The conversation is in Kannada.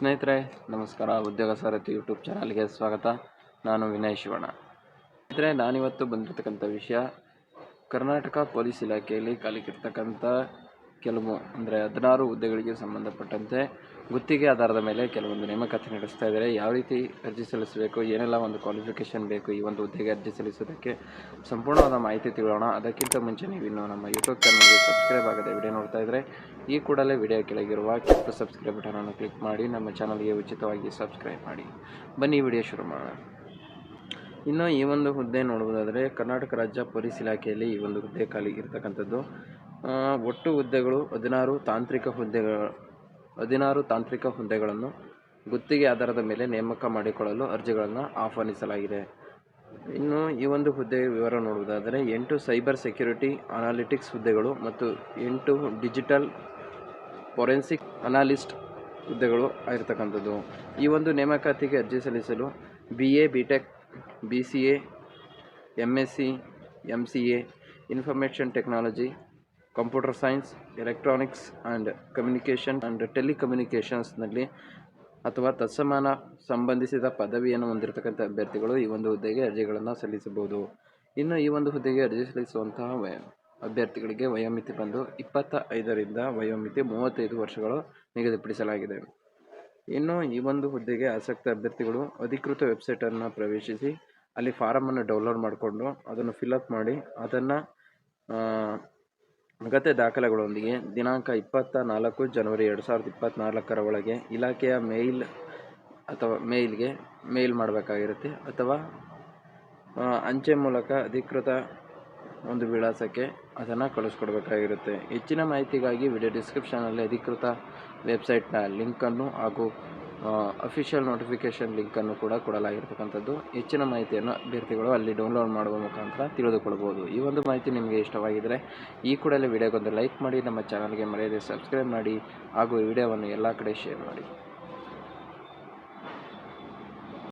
ಸ್ನೇಹಿತರೆ, ನಮಸ್ಕಾರ. ಉದ್ಯೋಗ ಸಾರಥಿ ಯೂಟ್ಯೂಬ್ ಚಾನಲ್ಗೆ ಸ್ವಾಗತ. ನಾನು ವಿನಯ್ ಶಿವಣ್ಣ. ಸ್ನೇಹಿತರೆ, ನಾನಿವತ್ತು ಬಂದಿರತಕ್ಕಂಥ ವಿಷಯ, ಕರ್ನಾಟಕ ಪೊಲೀಸ್ ಇಲಾಖೆಯಲ್ಲಿ ಖಾಲಿಗಿರ್ತಕ್ಕಂಥ ಕೆಲವು, ಅಂದರೆ ಹದಿನಾರು ಹುದ್ದೆಗಳಿಗೆ ಸಂಬಂಧಪಟ್ಟಂತೆ ಗುತ್ತಿಗೆ ಆಧಾರದ ಮೇಲೆ ಕೆಲವೊಂದು ನೇಮಕಾತಿ ನಡೆಸ್ತಾ ಇದ್ದಾರೆ. ಯಾವ ರೀತಿ ಅರ್ಜಿ ಸಲ್ಲಿಸಬೇಕು, ಏನೆಲ್ಲ ಒಂದು ಕ್ವಾಲಿಫಿಕೇಷನ್ ಬೇಕು, ಈ ಒಂದು ಹುದ್ದೆಗೆ ಅರ್ಜಿ ಸಲ್ಲಿಸೋದಕ್ಕೆ ಸಂಪೂರ್ಣವಾದ ಮಾಹಿತಿ ತಿಳೋಣ. ಅದಕ್ಕಿಂತ ಮುಂಚೆ ನೀವು ಇನ್ನೂ ನಮ್ಮ ಯೂಟ್ಯೂಬ್ ಚಾನಲ್ಗೆ ಸಬ್ಸ್ಕ್ರೈಬ್ ಆಗದೆ ವಿಡಿಯೋ ನೋಡ್ತಾ ಇದ್ದರೆ ಈ ಕೂಡಲೇ ವಿಡಿಯೋ ಕೆಳಗಿರುವ ಕೆಟ್ಟ ಸಬ್ಸ್ಕ್ರೈಬ್ ಬಟನನ್ನು ಕ್ಲಿಕ್ ಮಾಡಿ, ನಮ್ಮ ಚಾನಲ್ಗೆ ಉಚಿತವಾಗಿ ಸಬ್ಸ್ಕ್ರೈಬ್ ಮಾಡಿ. ಬನ್ನಿ, ವಿಡಿಯೋ ಶುರು ಮಾಡೋಣ. ಇನ್ನು ಈ ಒಂದು ಹುದ್ದೆ ನೋಡುವುದಾದರೆ, ಕರ್ನಾಟಕ ರಾಜ್ಯ ಪೊಲೀಸ್ ಇಲಾಖೆಯಲ್ಲಿ ಈ ಒಂದು ಹುದ್ದೆ ಖಾಲಿ ಇರತಕ್ಕಂಥದ್ದು. ಒಟ್ಟು ಹುದ್ದೆಗಳು ಹದಿನಾರು ತಾಂತ್ರಿಕ ಹುದ್ದೆಗಳ, ಹದಿನಾರು ತಾಂತ್ರಿಕ ಹುದ್ದೆಗಳನ್ನು ಗುತ್ತಿಗೆ ಆಧಾರದ ಮೇಲೆ ನೇಮಕ ಮಾಡಿಕೊಳ್ಳಲು ಅರ್ಜಿಗಳನ್ನು ಆಹ್ವಾನಿಸಲಾಗಿದೆ. ಇನ್ನು ಈ ಒಂದು ಹುದ್ದೆ ವಿವರ ನೋಡುವುದಾದರೆ, ಎಂಟು ಸೈಬರ್ ಸೆಕ್ಯುರಿಟಿ ಅನಾಲಿಟಿಕ್ಸ್ ಹುದ್ದೆಗಳು ಮತ್ತು ಎಂಟು ಡಿಜಿಟಲ್ ಫೊರೆನ್ಸಿಕ್ ಅನಾಲಿಸ್ಟ್ ಹುದ್ದೆಗಳು ಆಗಿರ್ತಕ್ಕಂಥದ್ದು. ಈ ಒಂದು ನೇಮಕಾತಿಗೆ ಅರ್ಜಿ ಸಲ್ಲಿಸಲು B A B Tech B C A M S C M C A information technology computer science electronics and communication and ಟೆಲಿಕಮ್ಯುನಿಕೇಷನ್ಸ್ನಲ್ಲಿ ಅಥವಾ ತತ್ಸಮಾನ ಸಂಬಂಧಿಸಿದ ಪದವಿಯನ್ನು ಹೊಂದಿರತಕ್ಕಂಥ ಅಭ್ಯರ್ಥಿಗಳು ಈ ಒಂದು ಹುದ್ದೆಗೆ ಅರ್ಜಿಗಳನ್ನು ಸಲ್ಲಿಸಬಹುದು. ಇನ್ನು ಈ ಒಂದು ಹುದ್ದೆಗೆ ಅರ್ಜಿ ಸಲ್ಲಿಸುವಂತಹ ಅಭ್ಯರ್ಥಿಗಳಿಗೆ ವಯೋಮಿತಿ ಬಂದು ಇಪ್ಪತ್ತ ಐದರಿಂದ ವಯೋಮಿತಿ ಮೂವತ್ತೈದು ವರ್ಷಗಳು ನಿಗದಿಪಡಿಸಲಾಗಿದೆ. ಇನ್ನು ಈ ಒಂದು ಹುದ್ದೆಗೆ ಆಸಕ್ತ ಅಭ್ಯರ್ಥಿಗಳು ಅಧಿಕೃತ ವೆಬ್ಸೈಟನ್ನು ಪ್ರವೇಶಿಸಿ ಅಲ್ಲಿ ಫಾರಮನ್ನು ಡೌನ್ಲೋಡ್ ಮಾಡಿಕೊಂಡು ಅದನ್ನು ಫಿಲಪ್ ಮಾಡಿ ಅದನ್ನು ಅಗತ್ಯ ದಾಖಲೆಗಳೊಂದಿಗೆ ದಿನಾಂಕ ಇಪ್ಪತ್ತ ನಾಲ್ಕು ಜನವರಿ ಎರಡು ಸಾವಿರದ ಇಪ್ಪತ್ತ್ನಾಲ್ಕರ ಒಳಗೆ ಇಲಾಖೆಯ ಮೇಲ್ ಅಥವಾ ಮೇಲ್ಗೆ ಮೇಲ್ ಮಾಡಬೇಕಾಗಿರುತ್ತೆ ಅಥವಾ ಅಂಚೆ ಮೂಲಕ ಅಧಿಕೃತ ಒಂದು ವಿಳಾಸಕ್ಕೆ ಅದನ್ನು ಕಳಿಸ್ಕೊಡ್ಬೇಕಾಗಿರುತ್ತೆ. ಹೆಚ್ಚಿನ ಮಾಹಿತಿಗಾಗಿ ವಿಡಿಯೋ ಡಿಸ್ಕ್ರಿಪ್ಷನಲ್ಲಿ ಅಧಿಕೃತ ವೆಬ್ಸೈಟ್ನ ಲಿಂಕನ್ನು ಹಾಗೂ ಅಫಿಷಿಯಲ್ ನೋಟಿಫಿಕೇಷನ್ ಲಿಂಕನ್ನು ಕೂಡ ಕೊಡಲಾಗಿರ್ತಕ್ಕಂಥದ್ದು. ಹೆಚ್ಚಿನ ಮಾಹಿತಿಯನ್ನು ಅಭ್ಯರ್ಥಿಗಳು ಅಲ್ಲಿ ಡೌನ್ಲೋಡ್ ಮಾಡುವ ಮುಖಾಂತರ ತಿಳಿದುಕೊಳ್ಬೋದು ಈ ಒಂದು ಮಾಹಿತಿ ನಿಮಗೆ ಇಷ್ಟವಾಗಿದ್ದರೆ ಈ ಕೂಡಲೇ ವಿಡಿಯೋಗೊಂದು ಲೈಕ್ ಮಾಡಿ. ನಮ್ಮ ಚಾನಲ್ಗೆ ಮರೆಯದೆ ಸಬ್ಸ್ಕ್ರೈಬ್ ಮಾಡಿ. ಹಾಗೂ ಈ ವಿಡಿಯೋವನ್ನು ಎಲ್ಲ ಕಡೆ ಶೇರ್ ಮಾಡಿ.